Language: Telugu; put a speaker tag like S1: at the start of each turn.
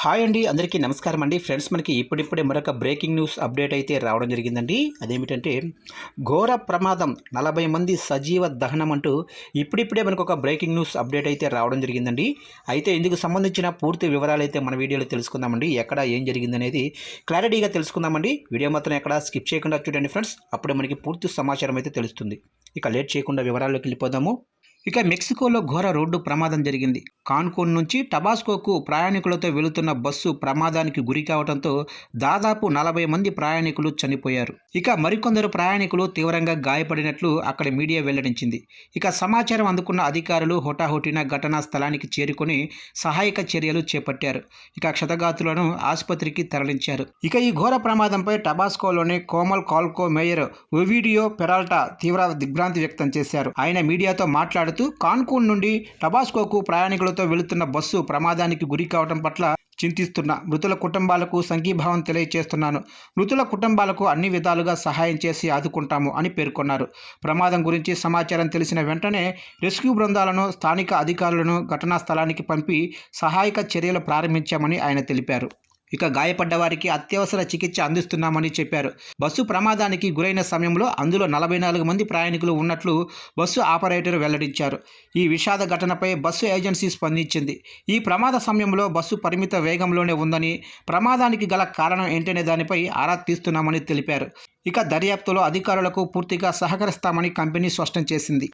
S1: హాయ్ అండి అందరికీ నమస్కారం అండి. ఫ్రెండ్స్ మనకి ఇప్పుడిప్పుడే మరొక బ్రేకింగ్ న్యూస్ అప్డేట్ అయితే రావడం జరిగిందండి. అదేమిటంటే ఘోర ప్రమాదం నలభై మంది సజీవ దహనం అంటూ ఇప్పుడిప్పుడే మనకు ఒక బ్రేకింగ్ న్యూస్ అప్డేట్ అయితే రావడం జరిగిందండి. అయితే ఇందుకు సంబంధించిన పూర్తి వివరాలు అయితే మన వీడియోలో తెలుసుకుందామండి. ఎక్కడ ఏం జరిగిందనేది క్లారిటీగా తెలుసుకుందామండి. వీడియో మాత్రం ఎక్కడ స్కిప్ చేయకుండా చూడండి ఫ్రెండ్స్. అప్పుడే మనకి పూర్తి సమాచారం అయితే తెలుస్తుంది. ఇక లేట్ చేయకుండా వివరాల్లోకి వెళ్ళిపోదాము. ఇక మెక్సికోలో ఘోర రోడ్డు ప్రమాదం జరిగింది. కాన్కోన్ నుంచి టబాస్కోకు ప్రయాణికులతో వెళుతున్న బస్సు ప్రమాదానికి గురి కావడంతో దాదాపు నలభై మంది ప్రయాణికులు చనిపోయారు. ఇక మరికొందరు ప్రయాణికులు తీవ్రంగా గాయపడినట్లు అక్కడ మీడియా వెల్లడించింది. ఇక సమాచారం అందుకున్న అధికారులు హోటాహోటిన ఘటనా స్థలానికి చేరుకొని సహాయక చర్యలు చేపట్టారు. ఇక క్షతగాతులను ఆసుపత్రికి తరలించారు. ఇక ఈ ఘోర ప్రమాదంపై టబాస్కోలోని కోమల్ కాల్కో మేయర్ ఒవిడియో పెరాల్టా తీవ్ర దిగ్భ్రాంతి వ్యక్తం చేశారు. ఆయన మీడియాతో మాట్లాడుతూ కాన్కూన్ నుండి టబాస్కోకు ప్రయాణికులతో వెళుతున్న బస్సు ప్రమాదానికి గురి కావడం పట్ల చింతిస్తున్న మృతుల కుటుంబాలకు సంఘీభావం తెలియజేస్తున్నాను మృతుల కుటుంబాలకు అన్ని విధాలుగా సహాయం చేసి ఆదుకుంటాము అని పేర్కొన్నారు. ప్రమాదం గురించి సమాచారం తెలిసిన వెంటనే రెస్క్యూ బృందాలను స్థానిక అధికారులను ఘటనా స్థలానికి పంపి సహాయక చర్యలు ప్రారంభించామని ఆయన తెలిపారు. ఇక గాయపడ్డ వారికి అత్యవసర చికిత్స అందిస్తున్నామని చెప్పారు. బస్సు ప్రమాదానికి గురైన సమయంలో అందులో నలభై నాలుగు మంది ప్రయాణికులు ఉన్నట్లు బస్సు ఆపరేటర్ వెల్లడించారు. ఈ విషాద ఘటనపై బస్సు ఏజెన్సీ స్పందించింది. ఈ ప్రమాద సమయంలో బస్సు పరిమిత వేగంలోనే ఉందని ప్రమాదానికి గల కారణం ఏంటనే దానిపై ఆరా తీస్తున్నామని తెలిపారు. ఇక దర్యాప్తులో అధికారులకు పూర్తిగా సహకరిస్తామని కంపెనీ స్పష్టం చేసింది.